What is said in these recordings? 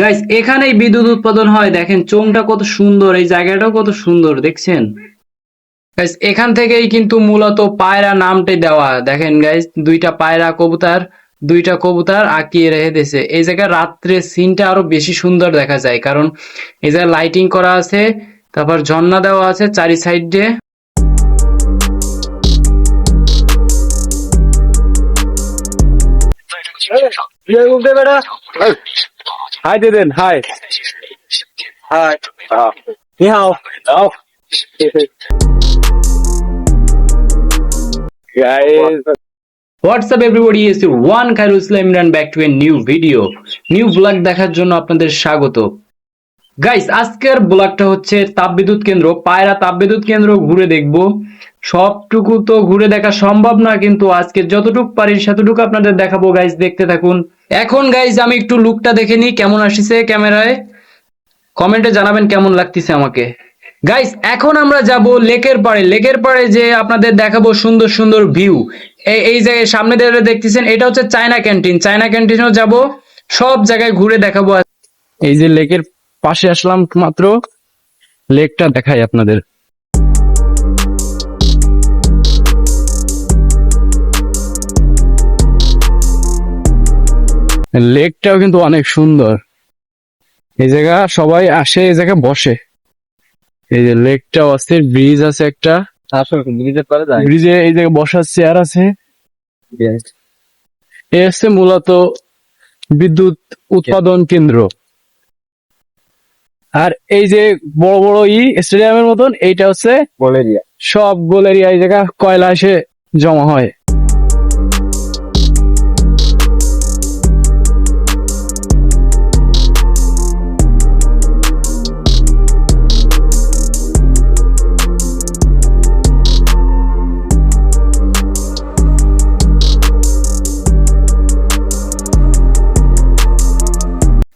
Guys এখানেই বিদ্যুৎ উৎপাদন হয়। দেখেন চোংটা কত সুন্দর এই জায়গাটাও কত সুন্দর দেখছেন? গাইস এখান থেকেই কিন্তু মূলত পায়রা নামটাই দেওয়া। দেখেন গাইস দুইটা পায়রা কবুতর দুইটা কবুতর আঁকিয়ে রেখে দিয়েছে। এই জায়গায় রাত্রে সিনটা আরও বেশি সুন্দর দেখা যায় কারণ এই জায়গায় লাইটিং করা আছে তারপর ঝর্ণা দেওয়া আছে চারি সাইডে হাই দিয়ে দেন হাই হাই নি হাও দাও guys what's up everybody is one Khairul Islam Imran back to a new video new blog দেখার জন্য আপনাদের স্বাগত। গাইস আজকের ব্লগটা হচ্ছে তাপবিদ্যুৎ কেন্দ্র পায়রা তাপবিদ্যুৎ কেন্দ্র ঘুরে দেখব। সবটুকু তো ঘুরে দেখা সম্ভব না কিন্তু আজকে যতটুকু পারি সেতটুকু আপনাদের দেখাবো। গাইস দেখতে থাকুন। এখন গাইস আমি একটু লুকটা দেখে নিই, কেমন আসিছে ক্যামেরায় কমেন্টে জানাবেন কেমন লাগতেছে আমাকে। গাইস এখন আমরা যাব লেকের পাড়ে। লেকের পাড়ে যে আপনাদের দেখাবো সুন্দর সুন্দর ভিউ এই এই যে সামনে দিয়ে দেখতেছেন, এটা হচ্ছে চায়না ক্যান্টিন চায়না ক্যান্টিনেও যাব, সব জায়গায় ঘুরে দেখাবো। এই যে লেকের পাশে আসলাম মাত্র, লেকটা দেখাই আপনাদের। লেকটাও কিন্তু অনেক সুন্দর। এই জায়গা সবাই আসে এই জায়গায় বসে। এই যে লেকটা অস্থির ব্রিজ আছে একটা। ব্রিজে এই জায়গায় বসার চেয়ার আছে। এ হচ্ছে মূলত বিদ্যুৎ উৎপাদন কেন্দ্র। আর এই যে বড় বড় ই স্টেডিয়ামের মতন এইটা হচ্ছে বলেরিয়া সব গোল এরিয়া এই জায়গা কয়লা এসে জমা হয়।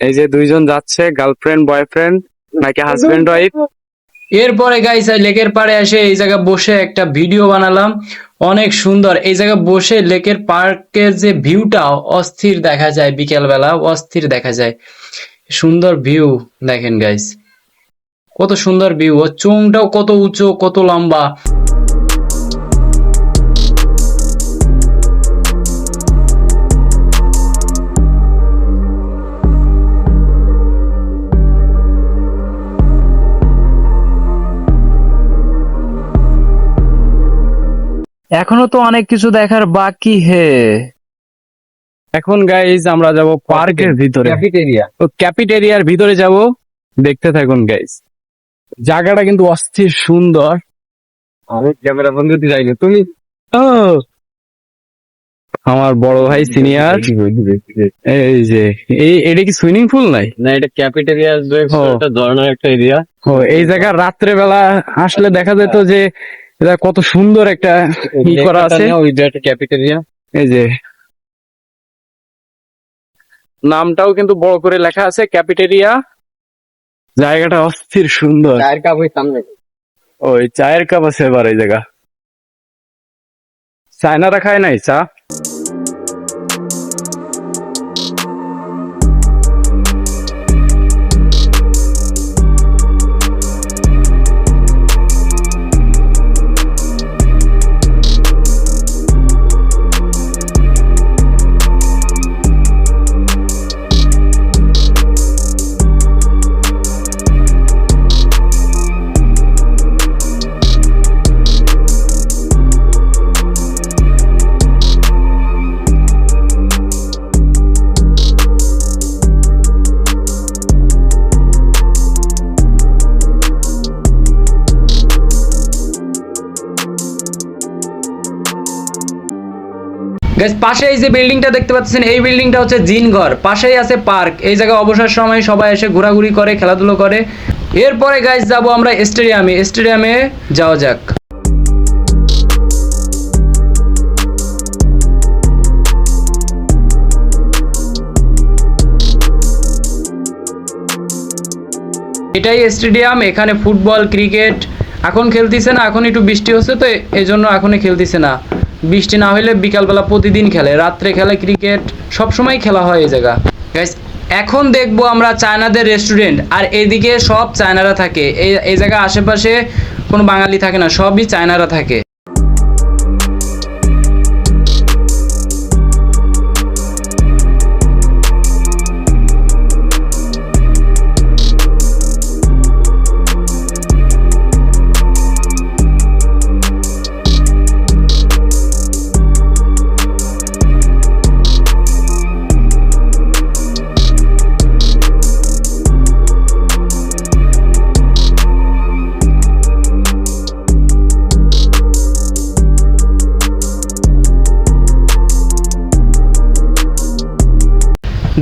এই যে দুইজন যাচ্ছে গার্লফ্রেন্ড বয়ফ্রেন্ড নাকি হাজবেন্ড ওয়াইফ এরপরে গাইস লেকের পাড়ে এসে এই জায়গায় বসে একটা ভিডিও বানালাম। অনেক সুন্দর। এই জায়গায় বসে লেকের পার্কের যে ভিউটা অস্থির দেখা যায় বিকেল বেলা অস্থির দেখা যায়। সুন্দর ভিউ দেখেন গাইস কত সুন্দর ভিউ ও চোংটাও কত উঁচু, কত লম্বা। এখনও তো অনেক কিছু দেখার বাকি হে। এখন গাইজ আমরা যাব পার্কের ভিতরে। ক্যাফেটেরিয়া তো ক্যাপিটেরিয়ার ভিতরে যাব দেখতে থাকুন গাইজ জায়গাটা কিন্তু অস্থির সুন্দর। আমি ক্যামেরা বন্ধ করতে যাইনি তুমি? ও। আমার বড় ভাই সিনিয়র এই যে এই এটা কি সুইমিং পুল নাই? না এটা ক্যাফেটেরিয়া। একটা ঝর্ণার একটা এরিয়া ও এই জায়গা রাত্রে বেলা আসলে দেখা যেত যে এটা কত সুন্দর একটা ই করা আছে। ক্যাফেটেরিয়া এই যে। নামটাও কিন্তু বড় করে লেখা আছে ক্যাপিটেরিয়া জায়গাটা অস্থির সুন্দর। চায়ের কাপ ওই সামনে। ওই চায়ের কাপ আছে এবার এই জায়গা। চায়নারা খায় নাই চা? গাইস পাশে এই যে বিল্ডিংটা দেখতে পাচ্ছেন, এই বিল্ডিংটা হচ্ছে জিন ঘর পাশেই আছে পার্ক। এই জায়গায় অবসর সময় সবাই এসে ঘোরাঘুরি করে, খেলাধুলো করে। এরপরে গাইস যাব আমরা স্টেডিয়ামে স্টেডিয়ামে যাওয়া যাক। এটাই স্টেডিয়াম এখানে ফুটবল ক্রিকেট এখন খেলতেছে না, এখন একটু বৃষ্টি হচ্ছে, তো এই জন্য এখনই খেলতেছে না। বৃষ্টি না হইলে বিকালবেলা প্রতিদিন খেলে, রাত্রে খেলে, ক্রিকেট সব সময় খেলা হয় এই জায়গা। এখন দেখব আমরা চায়নাদের রেস্টুরেন্ট আর এদিকে সব চায়নারা থাকে। এই এই জায়গায় আশেপাশে কোনো বাঙালি থাকে না, সবই চায়নারা থাকে।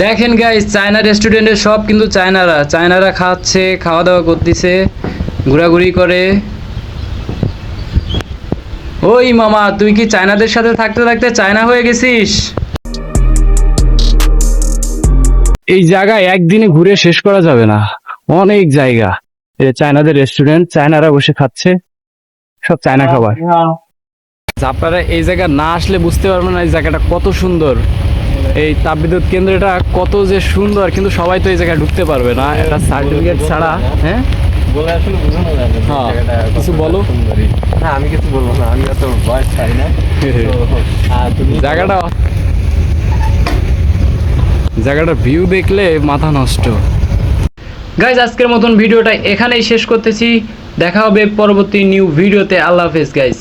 দেখেন গাইস চায়না রেস্টুরেন্টের সব কিন্তু চায়নারা। চায়নারা খাচ্ছে খাওয়া দাওয়া করতেছে ঘোরাঘুরি করে। ওই মামা তুই কি চায়নাদের সাথে থাকতে থাকতে চায়না হয়ে গেছিস? এই জায়গায় একদিনে ঘুরে শেষ করা যাবে না। অনেক জায়গা। এই চায়নাদের রেস্টুরেন্ট চায়নারা বসে খাচ্ছে। সব চায়না খাবার। আপনারা এই জায়গা না আসলে বুঝতে পারবেন না এই জায়গাটা কত সুন্দর। এই তাপবিদ্যুৎ কেন্দ্রটা কত যে সুন্দর কিন্তু সবাই তো এই জায়গায় ঢুকতে পারবে না। একটা সার্টিফিকেট ছাড়া হ্যাঁ? বলে আসলে বোঝানো যাবে না হ্যাঁ, জায়গাটা কতটা কিছু বলো। না আমি কিছু বলব না আমি অত বয়স চাই না। তুমি জায়গাটা জায়গাটার ভিউ দেখলে মাথা নষ্ট। গাইজ আজকের মতন ভিডিওটা এখানেই শেষ করতেছি। দেখা হবে পরবর্তী নিউ ভিডিওতে আল্লাহ হাফেজ গাইজ